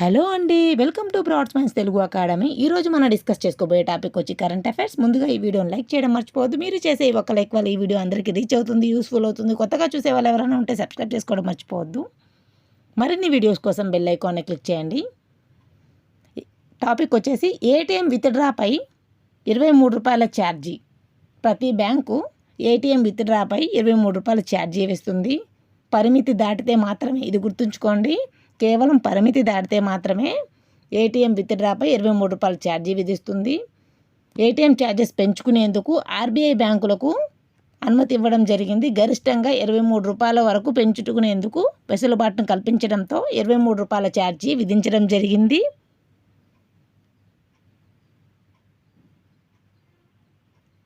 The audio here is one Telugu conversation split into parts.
హలో అండి welcome to Broad Minds Telugu academy. ఈరోజు మనం డిస్కస్ చేసుకోబోయే టాపిక్ వచ్చి కరెంట్ అఫైర్స్. ముందుగా ఈ వీడియోని లైక్ చేయడం మర్చిపోవద్దు. మీరు చేసే ఈ ఒక్క లైక్ వల్ల ఈ వీడియో అందరికీ రీచ్ అవుతుంది యూస్ఫుల్ అవుతుంది. కొత్తగా చూసే వాళ్ళు ఎవరైనా ఉంటే సబ్స్క్రైబ్ చేసుకోవడం మర్చిపోవద్దు. మరిన్ని వీడియోస్ కోసం బెల్ ఐకాన్ని క్లిక్ చేయండి. టాపిక్ వచ్చేసి ఏటీఎం విత్డ్రాపై ఇరవై మూడు రూపాయల ఛార్జీ. ప్రతి బ్యాంకు ఏటీఎం విత్డ్రాపై ఇరవై మూడు రూపాయల ఛార్జీ వేస్తుంది. పరిమితి దాటితే మాత్రమే. ఇది గుర్తుంచుకోండి. కేవలం పరిమితి దాటితే మాత్రమే ఏటీఎం విత్డ్రాపై ఇరవై మూడు రూపాయల ఛార్జీ విధిస్తుంది. ఏటీఎం ఛార్జెస్ పెంచుకునేందుకు ఆర్బీఐ బ్యాంకులకు అనుమతి ఇవ్వడం జరిగింది. గరిష్టంగా ఇరవై మూడు రూపాయల వరకు పెంచుకునేందుకు వెసులుబాటును కల్పించడంతో ఇరవై మూడు రూపాయల ఛార్జీ విధించడం జరిగింది.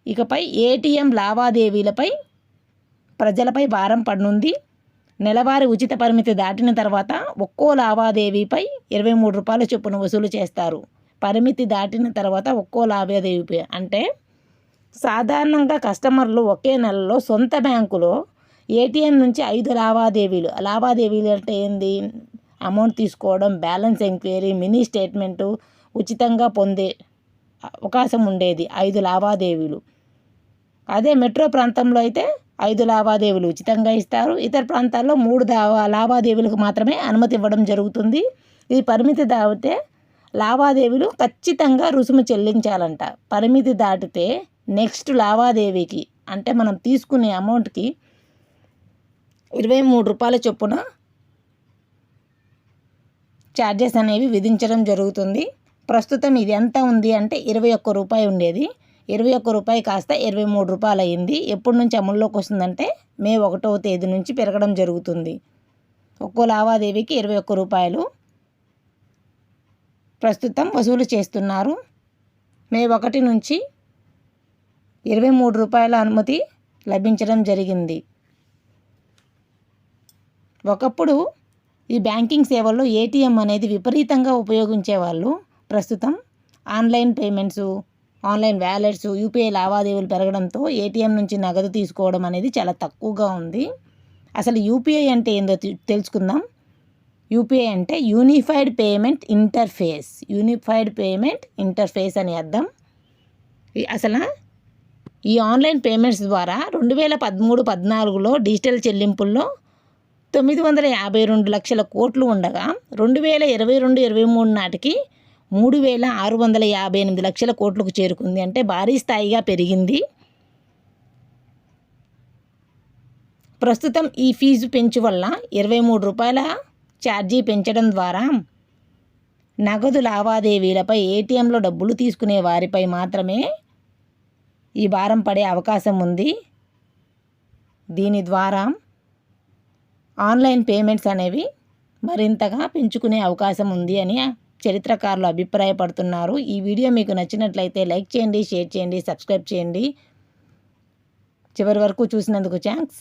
ఇకపై ఏటీఎం లావాదేవీలపై ప్రజలపై భారం పడనుంది. నెలవారీ ఉచిత పరిమితి దాటిన తర్వాత ఒక్కో లావాదేవీపై ఇరవై మూడు రూపాయల చొప్పున వసూలు చేస్తారు. పరిమితి దాటిన తర్వాత ఒక్కో లావాదేవీపై అంటే సాధారణంగా కస్టమర్లు ఒకే నెలలో సొంత బ్యాంకులో ఏటీఎం నుంచి ఐదు లావాదేవీలు. లావాదేవీలు అంటే ఏంది? అమౌంట్ తీసుకోవడం బ్యాలెన్స్ ఎంక్వైరీ మినీ స్టేట్మెంటు ఉచితంగా పొందే అవకాశం ఉండేది. ఐదు లావాదేవీలు. అదే మెట్రో ప్రాంతంలో అయితే ఐదు లావాదేవీలు ఉచితంగా ఇస్తారు. ఇతర ప్రాంతాల్లో మూడు దావా లావాదేవీలకు మాత్రమే అనుమతి ఇవ్వడం జరుగుతుంది. ఈ పరిమితి దాటితే లావాదేవీలు ఖచ్చితంగా రుసుము చెల్లించాలంట. పరిమితి దాటితే నెక్స్ట్ లావాదేవీకి అంటే మనం తీసుకునే అమౌంట్కి ఇరవై మూడు రూపాయల చొప్పున ఛార్జెస్ అనేవి విధించడం జరుగుతుంది. ప్రస్తుతం ఇది ఎంత ఉంది అంటే ఇరవై ఒక్క రూపాయి ఉండేది. ఇరవై ఒక్క రూపాయి కాస్త ఇరవై మూడు రూపాయలు అయింది ఎప్పటి నుంచి అమల్లోకి వస్తుందంటే మే ఒకటవ తేదీ నుంచి పెరగడం జరుగుతుంది. ఒక్కో లావాదేవీకి ఇరవై ఒక్క రూపాయలు ప్రస్తుతం వసూలు చేస్తున్నారు. మే ఒకటి నుంచి ఇరవై మూడు రూపాయల అనుమతి లభించడం జరిగింది. ఒకప్పుడు ఈ బ్యాంకింగ్ సేవల్లో ఏటీఎం అనేది విపరీతంగా ఉపయోగించేవాళ్ళు ప్రస్తుతం online payments online wallets UPI లావాదేవీలు పెరగడంతో ఏటీఎం నుంచి నగదు తీసుకోవడం అనేది చాలా తక్కువగా ఉంది. అసలు యూపీఐ అంటే ఏందో తెలుసుకుందాం. యూపీఐ అంటే unified payment interface. Unified payment interface అని అర్థం. అసలు ఈ ఆన్లైన్ పేమెంట్స్ ద్వారా రెండు వేల పదమూడు పద్నాలుగులో డిజిటల్ చెల్లింపుల్లో తొమ్మిది వందల యాభై రెండు లక్షల కోట్లు ఉండగా రెండు వేల ఇరవై రెండు ఇరవై మూడు నాటికి మూడు వేల ఆరు వందల యాభై ఎనిమిది లక్షల కోట్లకు చేరుకుంది. అంటే భారీ స్థాయిగా పెరిగింది. ప్రస్తుతం ఈ ఫీజు పెంచు వల్ల ఇరవై మూడు రూపాయల ఛార్జీ పెంచడం ద్వారా నగదు లావాదేవీలపై ఏటీఎంలో డబ్బులు తీసుకునే వారిపై మాత్రమే ఈ భారం పడే అవకాశం ఉంది. దీని ద్వారా ఆన్లైన్ పేమెంట్స్ అనేవి మరింతగా పెంచుకునే అవకాశం ఉంది అని చరిత్రకారులు అభిప్రాయపడుతున్నారు. ఈ వీడియో మీకు నచ్చినట్లయితే లైక్ చేయండి షేర్ చేయండి సబ్స్క్రైబ్ చేయండి. చివరి వరకు చూసినందుకు థ్యాంక్స్.